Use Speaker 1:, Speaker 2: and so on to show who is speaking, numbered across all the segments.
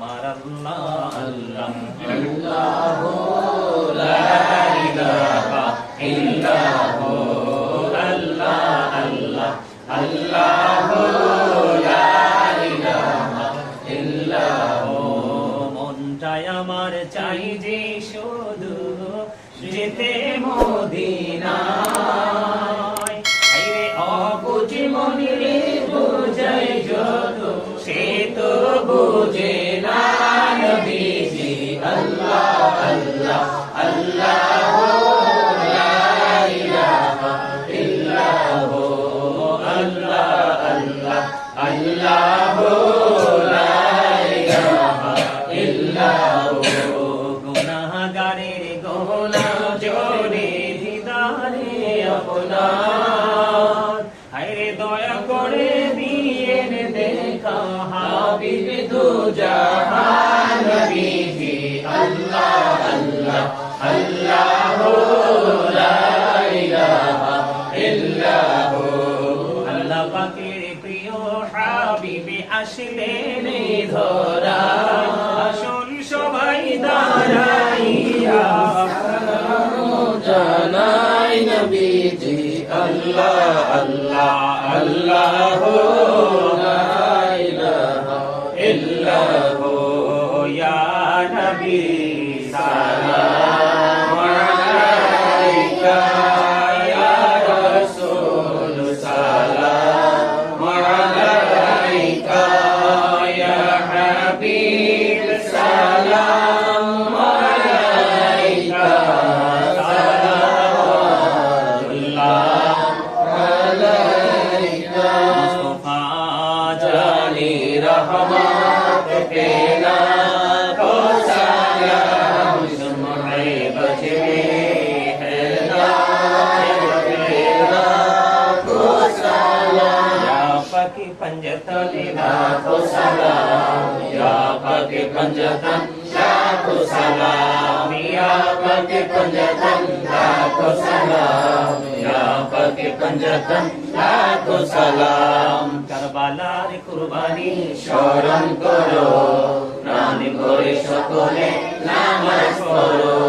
Speaker 1: আমার আল্লাহ আল্লাহ
Speaker 2: আল্লাহ লা ইলাহা ইল্লাহু
Speaker 1: আল্লাহ আল্লাহ
Speaker 2: আল্লাহ লা ইলাহা ইল্লাহু
Speaker 1: মনটাই আমার চাই যে শুধু যেতে মদিনায় আইরে মনে বুঝাই যত, সে তো বুঝে না নবীজি।
Speaker 2: আল্লাহ আল্লাহ আল্লাহ লা ইলাহা ইল্লাহু, আল্লাহ আল্লাহ আল্লাহ লা ইলাহা ইল্লাহু।
Speaker 1: গুনাহগারের গোনা জোরে দিদারে, আপনার হাবিব দু জাহান
Speaker 2: নবীজি আল্লাহ আল্লাহ আল্লাহ
Speaker 1: প্রিয় হাবিবে আসলেন ধরা আসুন সবাই দাঁড়াইয়া
Speaker 2: জানাই আল্লাহ আল্লাহ আল্লাহ ইল্লাহু
Speaker 1: ইয়া নবী
Speaker 2: সালাম
Speaker 1: या पकी पंजतने
Speaker 2: लाखो सलाम या पके पंजतन लाखो सलाम या पके पंजतन लाखो सलाम या पके पंजतन लाखो सलाम
Speaker 1: কারবালার কুরবানি
Speaker 2: স্মরণ করো প্রাণ ভরে সকলে নামাজ পড়ো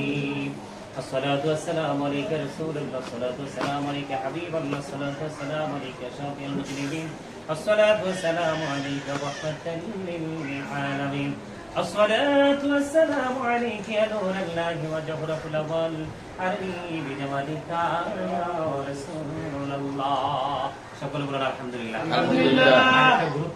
Speaker 1: الصلاة والسلام عليك رسول الله. الصلاة والسلام عليك حبيب الله. الصلاة والسلام عليك شافي المذنبين الصلاة والسلام عليك رحمة للعالمين. الصلاة والسلام عليك يا نور الله وجهر الأول علي بجمالك يا رسول الله. شكرا لله. الحمد
Speaker 2: لله.
Speaker 1: الحمد لله.